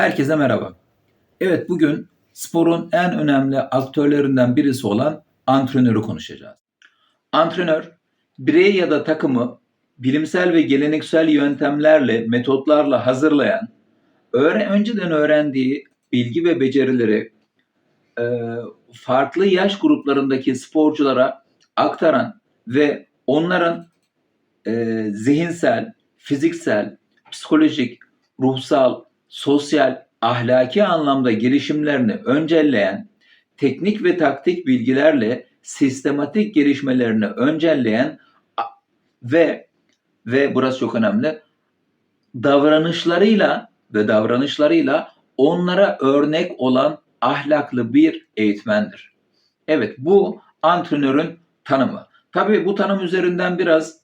Herkese merhaba. Evet bugün sporun en önemli aktörlerinden birisi olan antrenörü konuşacağız. Antrenör birey ya da takımı bilimsel ve geleneksel yöntemlerle, metotlarla hazırlayan, öğren önceden öğrendiği bilgi ve becerileri e, farklı yaş gruplarındaki sporculara aktaran ve onların e, zihinsel, fiziksel, psikolojik, ruhsal, sosyal, ahlaki anlamda gelişimlerini öncelleyen, teknik ve taktik bilgilerle sistematik gelişmelerini öncelleyen ve ve burası çok önemli davranışlarıyla ve davranışlarıyla onlara örnek olan ahlaklı bir eğitmendir. Evet bu antrenörün tanımı. Tabii bu tanım üzerinden biraz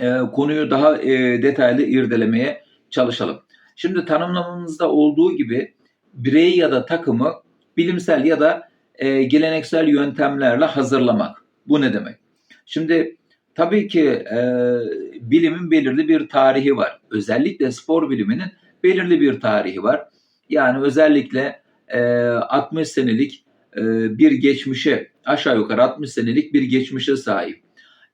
e, konuyu daha e, detaylı irdelemeye çalışalım. Şimdi tanımlamamızda olduğu gibi bireyi ya da takımı bilimsel ya da e, geleneksel yöntemlerle hazırlamak. Bu ne demek? Şimdi tabii ki e, bilimin belirli bir tarihi var. Özellikle spor biliminin belirli bir tarihi var. Yani özellikle e, 60 senelik e, bir geçmişe aşağı yukarı 60 senelik bir geçmişe sahip.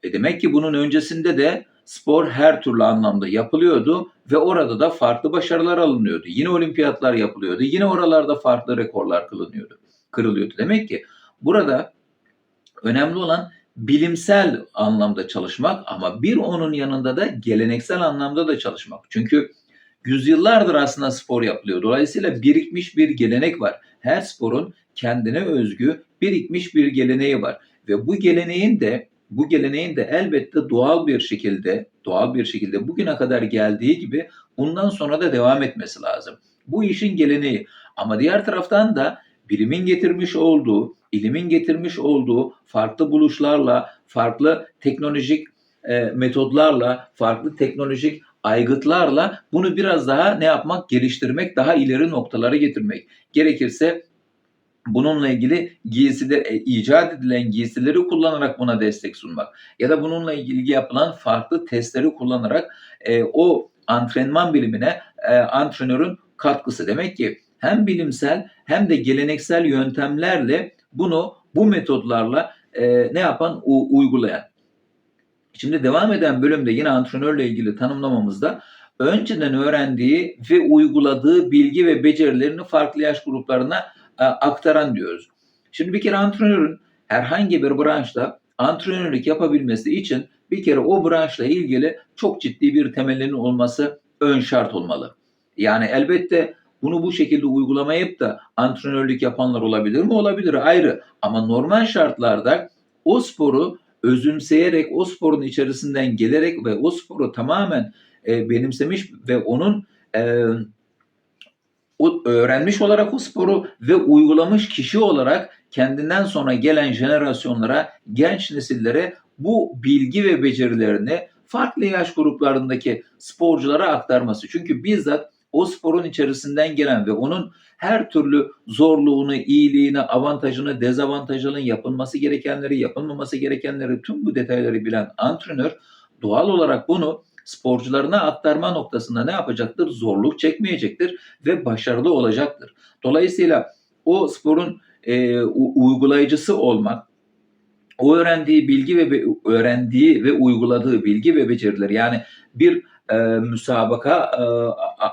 E demek ki bunun öncesinde de spor her türlü anlamda yapılıyordu ve orada da farklı başarılar alınıyordu. Yine olimpiyatlar yapılıyordu. Yine oralarda farklı rekorlar kılınıyordu, kırılıyordu. Demek ki burada önemli olan bilimsel anlamda çalışmak ama bir onun yanında da geleneksel anlamda da çalışmak. Çünkü yüzyıllardır aslında spor yapılıyor. Dolayısıyla birikmiş bir gelenek var. Her sporun kendine özgü birikmiş bir geleneği var ve bu geleneğin de bu geleneğin de elbette doğal bir şekilde doğal bir şekilde bugüne kadar geldiği gibi bundan sonra da devam etmesi lazım. Bu işin geleneği. Ama diğer taraftan da bilimin getirmiş olduğu, ilimin getirmiş olduğu farklı buluşlarla, farklı teknolojik e, metodlarla, farklı teknolojik aygıtlarla bunu biraz daha ne yapmak? Geliştirmek, daha ileri noktalara getirmek. Gerekirse bununla ilgili giysiler, e, icat edilen giysileri kullanarak buna destek sunmak ya da bununla ilgili yapılan farklı testleri kullanarak e, o antrenman bilimine e, antrenörün katkısı. Demek ki hem bilimsel hem de geleneksel yöntemlerle bunu bu metodlarla e, ne yapan u, uygulayan. Şimdi devam eden bölümde yine antrenörle ilgili tanımlamamızda önceden öğrendiği ve uyguladığı bilgi ve becerilerini farklı yaş gruplarına aktaran diyoruz. Şimdi bir kere antrenörün herhangi bir branşta antrenörlük yapabilmesi için bir kere o branşla ilgili çok ciddi bir temelinin olması ön şart olmalı. Yani elbette bunu bu şekilde uygulamayıp da antrenörlük yapanlar olabilir mi? Olabilir ayrı. Ama normal şartlarda o sporu özümseyerek, o sporun içerisinden gelerek ve o sporu tamamen e, benimsemiş ve onun e, o öğrenmiş olarak o sporu ve uygulamış kişi olarak kendinden sonra gelen jenerasyonlara, genç nesillere bu bilgi ve becerilerini farklı yaş gruplarındaki sporculara aktarması. Çünkü bizzat o sporun içerisinden gelen ve onun her türlü zorluğunu, iyiliğini, avantajını, dezavantajını, yapılması gerekenleri, yapılmaması gerekenleri tüm bu detayları bilen antrenör doğal olarak bunu sporcularına aktarma noktasında ne yapacaktır? Zorluk çekmeyecektir ve başarılı olacaktır. Dolayısıyla o sporun e, uygulayıcısı olmak, o öğrendiği bilgi ve öğrendiği ve uyguladığı bilgi ve beceriler yani bir e, müsabaka e,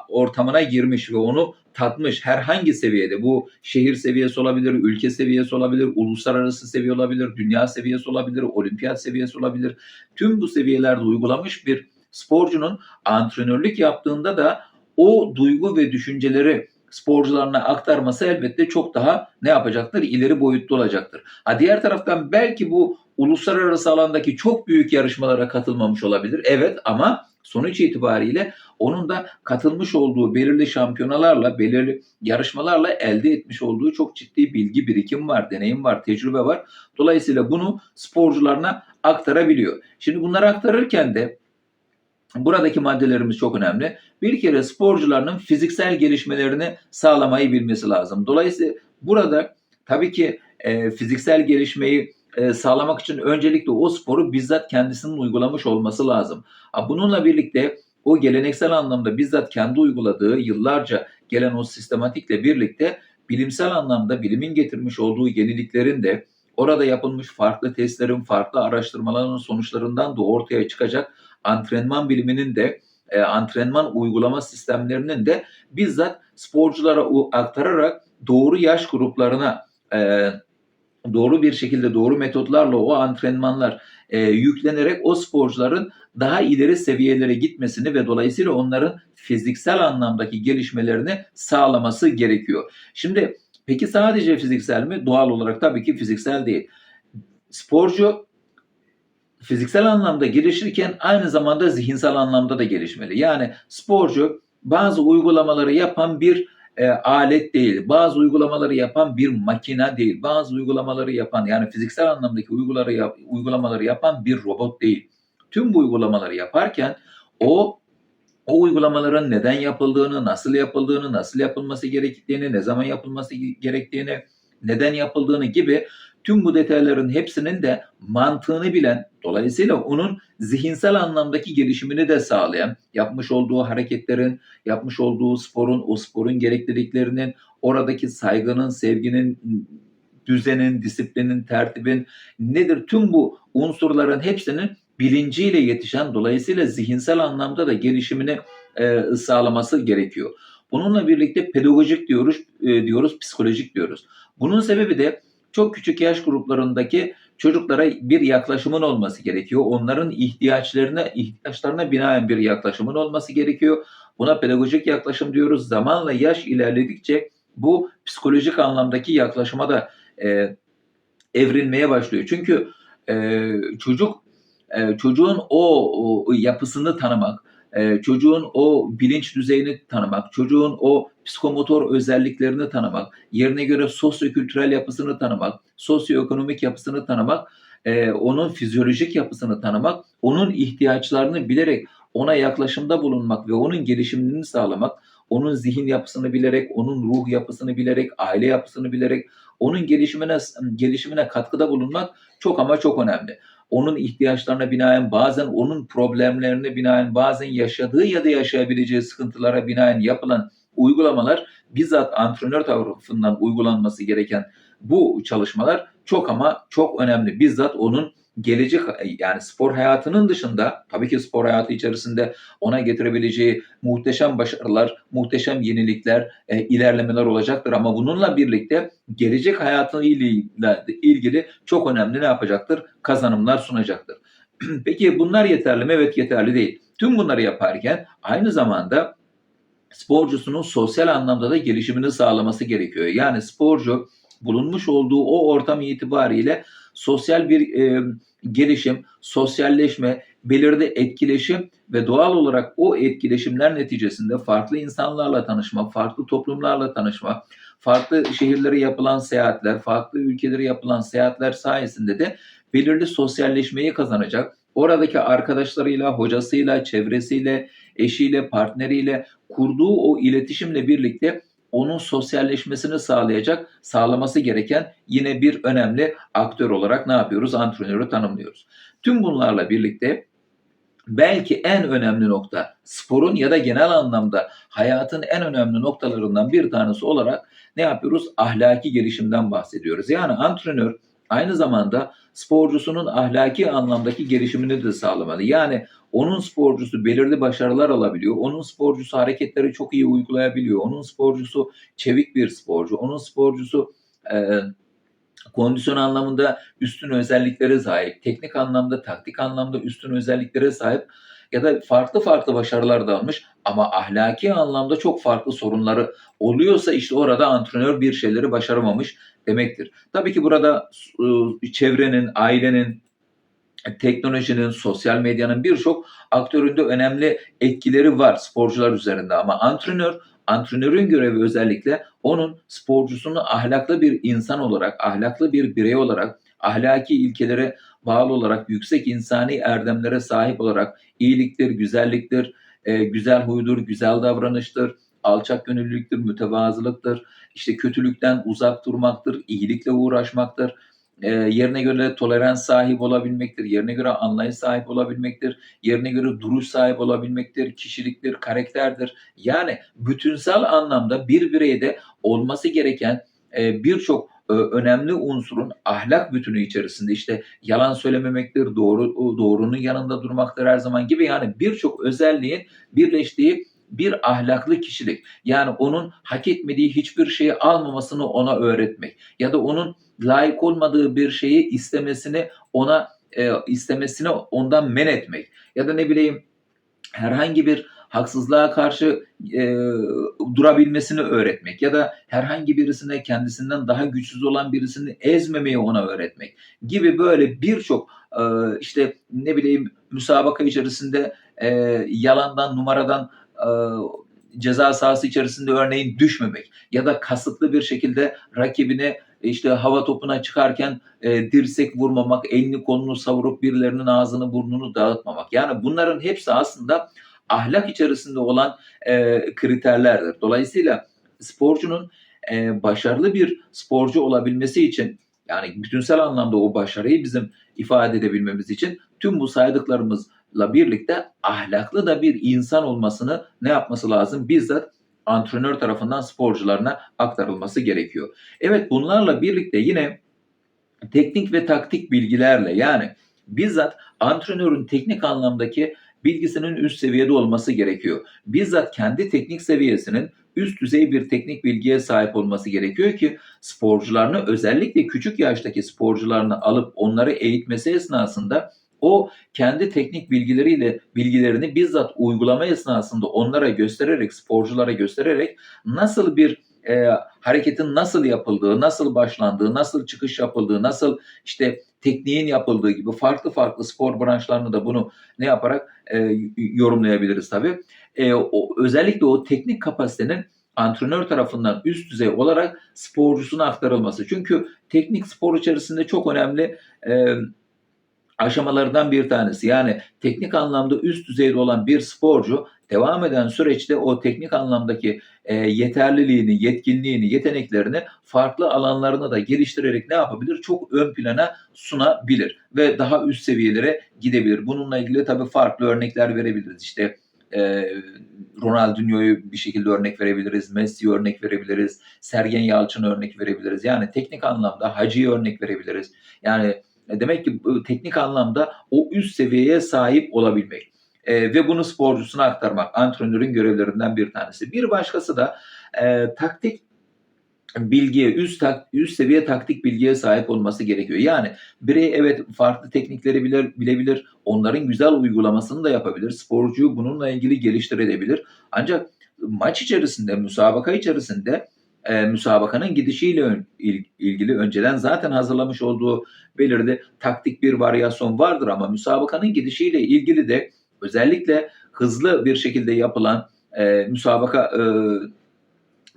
ortamına girmiş ve onu tatmış herhangi seviyede bu şehir seviyesi olabilir, ülke seviyesi olabilir, uluslararası seviye olabilir, dünya seviyesi olabilir, olimpiyat seviyesi olabilir. Tüm bu seviyelerde uygulamış bir sporcunun antrenörlük yaptığında da o duygu ve düşünceleri sporcularına aktarması elbette çok daha ne yapacaktır? İleri boyutlu olacaktır. Ha diğer taraftan belki bu uluslararası alandaki çok büyük yarışmalara katılmamış olabilir. Evet ama sonuç itibariyle onun da katılmış olduğu belirli şampiyonalarla, belirli yarışmalarla elde etmiş olduğu çok ciddi bilgi birikim var, deneyim var, tecrübe var. Dolayısıyla bunu sporcularına aktarabiliyor. Şimdi bunları aktarırken de Buradaki maddelerimiz çok önemli. Bir kere sporcuların fiziksel gelişmelerini sağlamayı bilmesi lazım. Dolayısıyla burada tabii ki e, fiziksel gelişmeyi e, sağlamak için öncelikle o sporu bizzat kendisinin uygulamış olması lazım. Bununla birlikte o geleneksel anlamda bizzat kendi uyguladığı, yıllarca gelen o sistematikle birlikte bilimsel anlamda bilimin getirmiş olduğu yeniliklerin de orada yapılmış farklı testlerin, farklı araştırmaların sonuçlarından da ortaya çıkacak antrenman biliminin de e, antrenman uygulama sistemlerinin de bizzat sporculara aktararak doğru yaş gruplarına e, doğru bir şekilde doğru metotlarla o antrenmanlar e, yüklenerek o sporcuların daha ileri seviyelere gitmesini ve dolayısıyla onların fiziksel anlamdaki gelişmelerini sağlaması gerekiyor. Şimdi peki sadece fiziksel mi? Doğal olarak tabii ki fiziksel değil. Sporcu fiziksel anlamda gelişirken aynı zamanda zihinsel anlamda da gelişmeli. Yani sporcu bazı uygulamaları yapan bir e, alet değil, bazı uygulamaları yapan bir makine değil, bazı uygulamaları yapan yani fiziksel anlamdaki uygulamaları, yap- uygulamaları yapan bir robot değil. Tüm bu uygulamaları yaparken o o uygulamaların neden yapıldığını, nasıl yapıldığını, nasıl yapılması gerektiğini, ne zaman yapılması gerektiğini, neden yapıldığını gibi tüm bu detayların hepsinin de mantığını bilen, dolayısıyla onun zihinsel anlamdaki gelişimini de sağlayan, yapmış olduğu hareketlerin, yapmış olduğu sporun, o sporun gerekliliklerinin, oradaki saygının, sevginin, düzenin, disiplinin, tertibin nedir? Tüm bu unsurların hepsinin bilinciyle yetişen, dolayısıyla zihinsel anlamda da gelişimini e, sağlaması gerekiyor. Bununla birlikte pedagojik diyoruz, e, diyoruz, psikolojik diyoruz. Bunun sebebi de çok küçük yaş gruplarındaki çocuklara bir yaklaşımın olması gerekiyor. Onların ihtiyaçlarına ihtiyaçlarına binaen bir yaklaşımın olması gerekiyor. Buna pedagojik yaklaşım diyoruz. Zamanla yaş ilerledikçe bu psikolojik anlamdaki yaklaşıma da e, evrilmeye başlıyor. Çünkü e, çocuk e, çocuğun o, o yapısını tanımak, e, çocuğun o bilinç düzeyini tanımak, çocuğun o psikomotor özelliklerini tanımak, yerine göre sosyokültürel yapısını tanımak, sosyoekonomik yapısını tanımak, e, onun fizyolojik yapısını tanımak, onun ihtiyaçlarını bilerek ona yaklaşımda bulunmak ve onun gelişimini sağlamak, onun zihin yapısını bilerek, onun ruh yapısını bilerek, aile yapısını bilerek, onun gelişimine gelişimine katkıda bulunmak çok ama çok önemli. Onun ihtiyaçlarına binaen bazen onun problemlerine binaen bazen yaşadığı ya da yaşayabileceği sıkıntılara binaen yapılan uygulamalar bizzat antrenör tarafından uygulanması gereken bu çalışmalar çok ama çok önemli. Bizzat onun gelecek yani spor hayatının dışında tabii ki spor hayatı içerisinde ona getirebileceği muhteşem başarılar, muhteşem yenilikler, e, ilerlemeler olacaktır ama bununla birlikte gelecek hayatıyla ilgili çok önemli ne yapacaktır? Kazanımlar sunacaktır. Peki bunlar yeterli mi? Evet yeterli değil. Tüm bunları yaparken aynı zamanda sporcusunun sosyal anlamda da gelişimini sağlaması gerekiyor. Yani sporcu bulunmuş olduğu o ortam itibariyle sosyal bir e, gelişim, sosyalleşme, belirli etkileşim ve doğal olarak o etkileşimler neticesinde farklı insanlarla tanışma, farklı toplumlarla tanışma, farklı şehirlere yapılan seyahatler, farklı ülkelere yapılan seyahatler sayesinde de belirli sosyalleşmeyi kazanacak. Oradaki arkadaşlarıyla, hocasıyla, çevresiyle, eşiyle, partneriyle kurduğu o iletişimle birlikte onun sosyalleşmesini sağlayacak, sağlaması gereken yine bir önemli aktör olarak ne yapıyoruz? Antrenörü tanımlıyoruz. Tüm bunlarla birlikte belki en önemli nokta sporun ya da genel anlamda hayatın en önemli noktalarından bir tanesi olarak ne yapıyoruz? Ahlaki gelişimden bahsediyoruz. Yani antrenör aynı zamanda sporcusunun ahlaki anlamdaki gelişimini de sağlamalı. Yani onun sporcusu belirli başarılar alabiliyor. Onun sporcusu hareketleri çok iyi uygulayabiliyor. Onun sporcusu çevik bir sporcu. Onun sporcusu e, kondisyon anlamında üstün özelliklere sahip. Teknik anlamda, taktik anlamda üstün özelliklere sahip ya da farklı farklı başarılar da almış ama ahlaki anlamda çok farklı sorunları oluyorsa işte orada antrenör bir şeyleri başaramamış demektir. Tabii ki burada e, çevrenin, ailenin, teknolojinin, sosyal medyanın birçok aktöründe önemli etkileri var sporcular üzerinde ama antrenör antrenörün görevi özellikle onun sporcusunu ahlaklı bir insan olarak, ahlaklı bir birey olarak, ahlaki ilkelere bağlı olarak, yüksek insani erdemlere sahip olarak iyiliktir, güzelliktir, e, güzel huydur, güzel davranıştır, alçak gönüllülüktür, mütevazılıktır, işte kötülükten uzak durmaktır, iyilikle uğraşmaktır, e, yerine göre tolerans sahibi olabilmektir, yerine göre anlayış sahibi olabilmektir, yerine göre duruş sahibi olabilmektir, kişiliktir, karakterdir. Yani bütünsel anlamda bir bireyde olması gereken e, birçok e, önemli unsurun ahlak bütünü içerisinde işte yalan söylememektir, doğru doğrunun yanında durmaktır her zaman gibi yani birçok özelliğin birleştiği bir ahlaklı kişilik. Yani onun hak etmediği hiçbir şeyi almamasını ona öğretmek ya da onun layık olmadığı bir şeyi istemesini ona e, istemesini ondan men etmek ya da ne bileyim herhangi bir haksızlığa karşı e, durabilmesini öğretmek ya da herhangi birisine kendisinden daha güçsüz olan birisini ezmemeyi ona öğretmek gibi böyle birçok e, işte ne bileyim müsabaka içerisinde e, yalandan numaradan e, ceza sahası içerisinde örneğin düşmemek ya da kasıtlı bir şekilde rakibine işte hava topuna çıkarken e, dirsek vurmamak, elini kolunu savurup birilerinin ağzını burnunu dağıtmamak. Yani bunların hepsi aslında ahlak içerisinde olan e, kriterlerdir. Dolayısıyla sporcunun e, başarılı bir sporcu olabilmesi için yani bütünsel anlamda o başarıyı bizim ifade edebilmemiz için tüm bu saydıklarımızla birlikte ahlaklı da bir insan olmasını ne yapması lazım? Bizzat antrenör tarafından sporcularına aktarılması gerekiyor. Evet bunlarla birlikte yine teknik ve taktik bilgilerle yani bizzat antrenörün teknik anlamdaki bilgisinin üst seviyede olması gerekiyor. Bizzat kendi teknik seviyesinin üst düzey bir teknik bilgiye sahip olması gerekiyor ki sporcularını özellikle küçük yaştaki sporcularını alıp onları eğitmesi esnasında o kendi teknik bilgileriyle bilgilerini bizzat uygulama esnasında onlara göstererek, sporculara göstererek nasıl bir e, hareketin nasıl yapıldığı, nasıl başlandığı, nasıl çıkış yapıldığı, nasıl işte tekniğin yapıldığı gibi farklı farklı spor branşlarını da bunu ne yaparak e, yorumlayabiliriz tabii. E, o, özellikle o teknik kapasitenin antrenör tarafından üst düzey olarak sporcusuna aktarılması. Çünkü teknik spor içerisinde çok önemli e, aşamalardan bir tanesi. Yani teknik anlamda üst düzeyde olan bir sporcu devam eden süreçte o teknik anlamdaki e, yeterliliğini, yetkinliğini, yeteneklerini farklı alanlarına da geliştirerek ne yapabilir? Çok ön plana sunabilir ve daha üst seviyelere gidebilir. Bununla ilgili tabii farklı örnekler verebiliriz. İşte e, Ronaldinho'yu bir şekilde örnek verebiliriz, Messi örnek verebiliriz, Sergen Yalçın'ı örnek verebiliriz. Yani teknik anlamda Hacı'yı örnek verebiliriz. Yani demek ki teknik anlamda o üst seviyeye sahip olabilmek e, ve bunu sporcusuna aktarmak antrenörün görevlerinden bir tanesi. Bir başkası da e, taktik bilgiye, üst, tak, üst seviye taktik bilgiye sahip olması gerekiyor. Yani birey evet farklı teknikleri bilir, bilebilir, onların güzel uygulamasını da yapabilir, sporcuyu bununla ilgili geliştirebilir. Ancak maç içerisinde, müsabaka içerisinde e, müsabakanın gidişiyle ilgili önceden zaten hazırlamış olduğu belirli taktik bir varyasyon vardır ama müsabakanın gidişiyle ilgili de özellikle hızlı bir şekilde yapılan e, müsabaka e,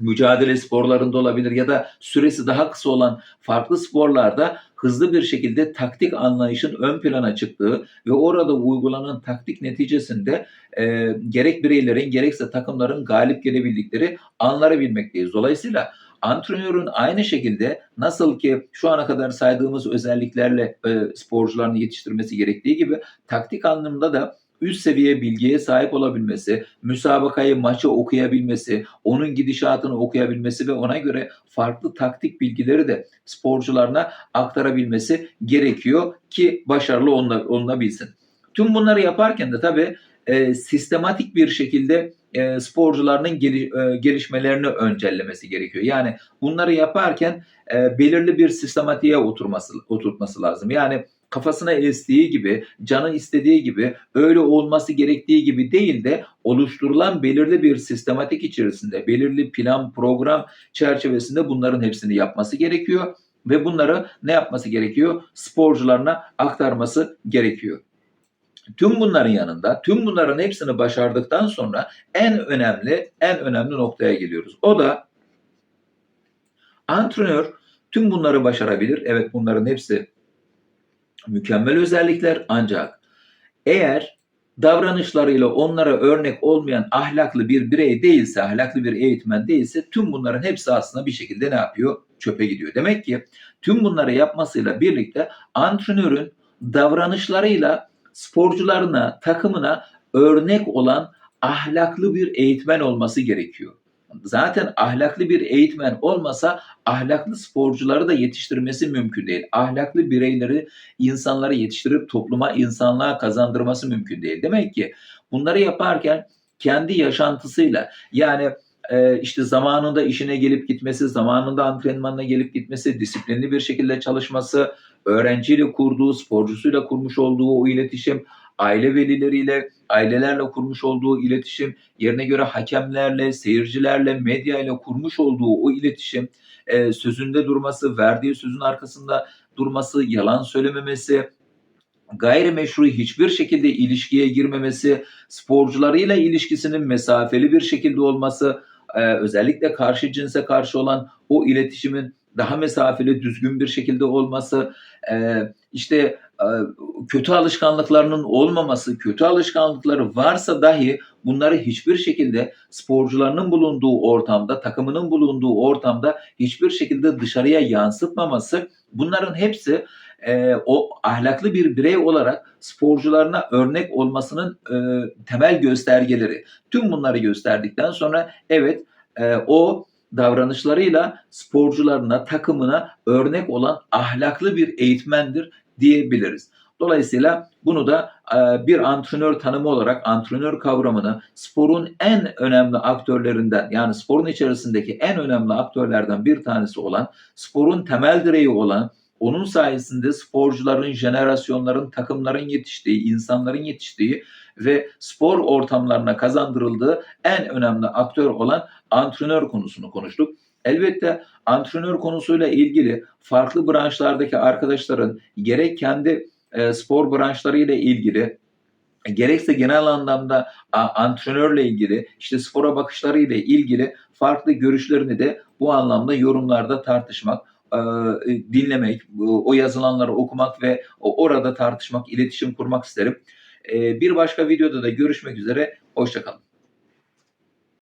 mücadele sporlarında olabilir ya da süresi daha kısa olan farklı sporlarda hızlı bir şekilde taktik anlayışın ön plana çıktığı ve orada uygulanan taktik neticesinde e, gerek bireylerin gerekse takımların galip gelebildikleri anları bilmekteyiz. Dolayısıyla antrenörün aynı şekilde nasıl ki şu ana kadar saydığımız özelliklerle e, sporcularını yetiştirmesi gerektiği gibi taktik anlamında da üst seviye bilgiye sahip olabilmesi, müsabakayı, maçı okuyabilmesi, onun gidişatını okuyabilmesi ve ona göre farklı taktik bilgileri de sporcularına aktarabilmesi gerekiyor ki başarılı olunabilsin. Tüm bunları yaparken de tabii e, sistematik bir şekilde e, sporcularının geliş, e, gelişmelerini öncellemesi gerekiyor. Yani bunları yaparken e, belirli bir sistematiğe oturması oturtması lazım. Yani kafasına estiği gibi, canı istediği gibi, öyle olması gerektiği gibi değil de oluşturulan belirli bir sistematik içerisinde, belirli plan, program çerçevesinde bunların hepsini yapması gerekiyor ve bunları ne yapması gerekiyor? Sporcularına aktarması gerekiyor. Tüm bunların yanında, tüm bunların hepsini başardıktan sonra en önemli, en önemli noktaya geliyoruz. O da antrenör tüm bunları başarabilir. Evet bunların hepsi mükemmel özellikler ancak eğer davranışlarıyla onlara örnek olmayan ahlaklı bir birey değilse, ahlaklı bir eğitmen değilse tüm bunların hepsi aslında bir şekilde ne yapıyor? Çöpe gidiyor. Demek ki tüm bunları yapmasıyla birlikte antrenörün davranışlarıyla sporcularına, takımına örnek olan ahlaklı bir eğitmen olması gerekiyor. Zaten ahlaklı bir eğitmen olmasa ahlaklı sporcuları da yetiştirmesi mümkün değil. Ahlaklı bireyleri, insanları yetiştirip topluma, insanlığa kazandırması mümkün değil. Demek ki bunları yaparken kendi yaşantısıyla yani e, işte zamanında işine gelip gitmesi, zamanında antrenmanına gelip gitmesi, disiplinli bir şekilde çalışması, öğrenciyle kurduğu, sporcusuyla kurmuş olduğu o iletişim, aile velileriyle, ailelerle kurmuş olduğu iletişim, yerine göre hakemlerle, seyircilerle, medyayla kurmuş olduğu o iletişim, e, sözünde durması, verdiği sözün arkasında durması, yalan söylememesi, gayrimeşru hiçbir şekilde ilişkiye girmemesi, sporcularıyla ilişkisinin mesafeli bir şekilde olması, e, özellikle karşı cinse karşı olan o iletişimin daha mesafeli, düzgün bir şekilde olması, e, işte kötü alışkanlıklarının olmaması, kötü alışkanlıkları varsa dahi bunları hiçbir şekilde sporcularının bulunduğu ortamda, takımının bulunduğu ortamda hiçbir şekilde dışarıya yansıtmaması, bunların hepsi e, o ahlaklı bir birey olarak sporcularına örnek olmasının e, temel göstergeleri. Tüm bunları gösterdikten sonra evet e, o davranışlarıyla sporcularına, takımına örnek olan ahlaklı bir eğitmendir diyebiliriz. Dolayısıyla bunu da e, bir antrenör tanımı olarak antrenör kavramını sporun en önemli aktörlerinden yani sporun içerisindeki en önemli aktörlerden bir tanesi olan sporun temel direği olan onun sayesinde sporcuların, jenerasyonların, takımların yetiştiği, insanların yetiştiği ve spor ortamlarına kazandırıldığı en önemli aktör olan antrenör konusunu konuştuk. Elbette antrenör konusuyla ilgili farklı branşlardaki arkadaşların gerek kendi e, spor branşlarıyla ilgili gerekse genel anlamda antrenörle ilgili işte spora bakışlarıyla ilgili farklı görüşlerini de bu anlamda yorumlarda tartışmak e, dinlemek, o yazılanları okumak ve orada tartışmak, iletişim kurmak isterim. E, bir başka videoda da görüşmek üzere, hoşçakalın.